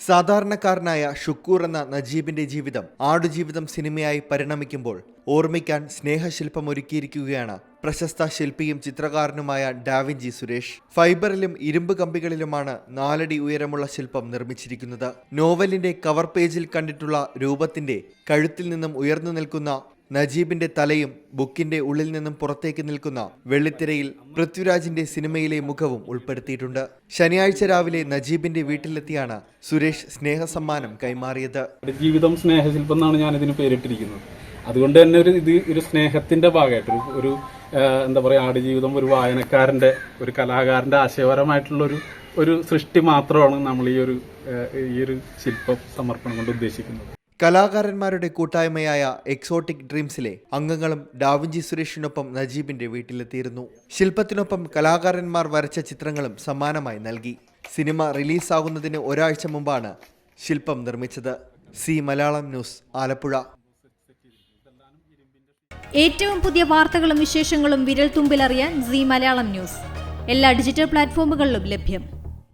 സാധാരണക്കാരനായ ഷുക്കൂർ എന്ന നജീബിന്റെ ജീവിതം ആടുജീവിതം സിനിമയായി പരിണമിക്കുമ്പോൾ ഓർമ്മിക്കാൻ സ്നേഹശില്പം ഒരുക്കിയിരിക്കുകയാണ് പ്രശസ്ത ശില്പിയും ചിത്രകാരനുമായ ഡാവിഞ്ചി സുരേഷ്. ഫൈബറിലും ഇരുമ്പ് കമ്പികളിലുമാണ് നാലടി ഉയരമുള്ള ശില്പം നിർമ്മിച്ചിരിക്കുന്നത്. നോവലിന്റെ കവർ പേജിൽ കണ്ടിട്ടുള്ള രൂപത്തിന്റെ കഴുത്തിൽ നിന്നും ഉയർന്നു നിൽക്കുന്ന നജീബിന്റെ തലയും ബുക്കിന്റെ ഉള്ളിൽ നിന്നും പുറത്തേക്ക് നിൽക്കുന്ന വെള്ളിത്തിരയിൽ പൃഥ്വിരാജിന്റെ സിനിമയിലെ മുഖവും ഉൾപ്പെടുത്തിയിട്ടുണ്ട്. ശനിയാഴ്ച രാവിലെ നജീബിന്റെ വീട്ടിലെത്തിയാണ് സുരേഷ് സ്നേഹ സമ്മാനം കൈമാറിയത് ജീവിതം സ്നേഹശില്പം എന്നാണ് ഞാൻ ഇതിന് പേരിട്ടിരിക്കുന്നത്. അതുകൊണ്ട് തന്നെ ഒരു ഇത് ഒരു സ്നേഹത്തിന്റെ ഭാഗമായിട്ട് ഒരു എന്താ പറയുക ആടുജീവിതം ഒരു വായനക്കാരന്റെ ഒരു കലാകാരന്റെ ആശയപരമായിട്ടുള്ള ഒരു ഒരു സൃഷ്ടി മാത്രമാണ് നമ്മൾ ഈ ഒരു ഈ ഒരു ശില്പം സമർപ്പണം കൊണ്ട് ഉദ്ദേശിക്കുന്നത്. കലാകാരന്മാരുടെ കൂട്ടായ്മയായ എക്സോട്ടിക് ഡ്രീംസിലെ അംഗങ്ങളും ഡാവിഞ്ചി സുരേഷിനൊപ്പം നജീബിന്റെ വീട്ടിലെത്തിയിരുന്നു. ശില്പത്തിനൊപ്പം കലാകാരന്മാർ വരച്ച ചിത്രങ്ങളും സമ്മാനമായി നൽകി. സിനിമ റിലീസാകുന്നതിന് ഒരാഴ്ച മുമ്പാണ് ശില്പം നിർമ്മിച്ചത്. C Malayalam news Alappuzha. ഏറ്റവും പുതിയ വാർത്തകളും വിശേഷങ്ങളും വിരൽ തുമ്പിലറിയാൻ സി മലയാളം ന്യൂസ്. എല്ലാ ഡിജിറ്റൽ പ്ലാറ്റ്ഫോമുകളിലും ലഭ്യം.